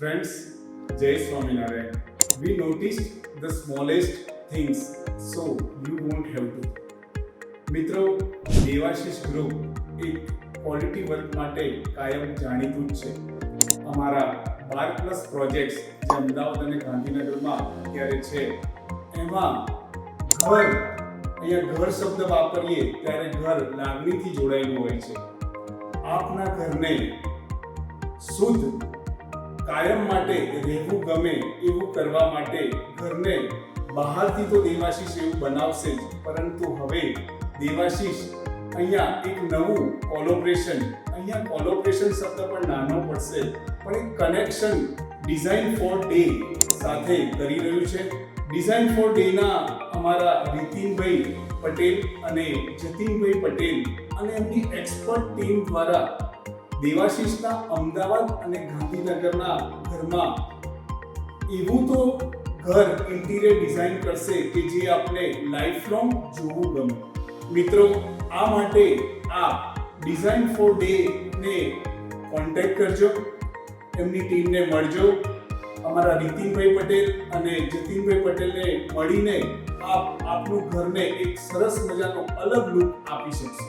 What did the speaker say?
Friends, Jai Swaminarayan. We noticed the smallest things, so you won't have to. મિત્રો Devashish group એક quality work માટે કાયમ જાણીતું જ છે અમારા બાર પ્લસ પ્રોજેક્ટ્સ જે અમદાવાદ અને ગાંધીનગરમાં અત્યારે છે એમાં ઘર અહીંયા ઘર શબ્દ વાપરીએ ત્યારે ઘર લાગણીથી જોડાયેલું હોય છે આપના ઘરને શુદ્ધ કાયમ માટે રહેવું ગમે એવું કરવા માટે ઘરને બહારથી તો દેવાશીષ એવું બનાવશે જ, પરંતુ હવે દેવાશીષ અહીંયા એક નવું કોલોબ્રેશન અહીંયા કોલોબ્રેશન શબ્દ પણ નાનો પડશે, પણ એક કનેક્શન ડિઝાઇન ફોર ડે સાથે કરી રહ્યું છે. ડિઝાઇન ફોર ડેના અમારા નીતિનભાઈ પટેલ અને જતીનભાઈ પટેલ અને એમની એક્સપર્ટ ટીમ દ્વારા દેવાશીષના અમદાવાદ અને ગાંધીનગરના ઘરમાં એવું તો ઘર ઇન્ટિરિયર ડિઝાઇન કરશે કે જે આપણે લાઈફ લોંગ જોવું ગમે. મિત્રો, આ માટે આ ડિઝાઇન ફોર ડે ને કોન્ટેક્ટ કરજો. એમની ટીમને મળજો. અમારા નીતિનભાઈ પટેલ અને જતીનભાઈ પટેલને મળીને આપ આપનું ઘરને એક સરસ મજાનો અલગ લુક આપી શકશો.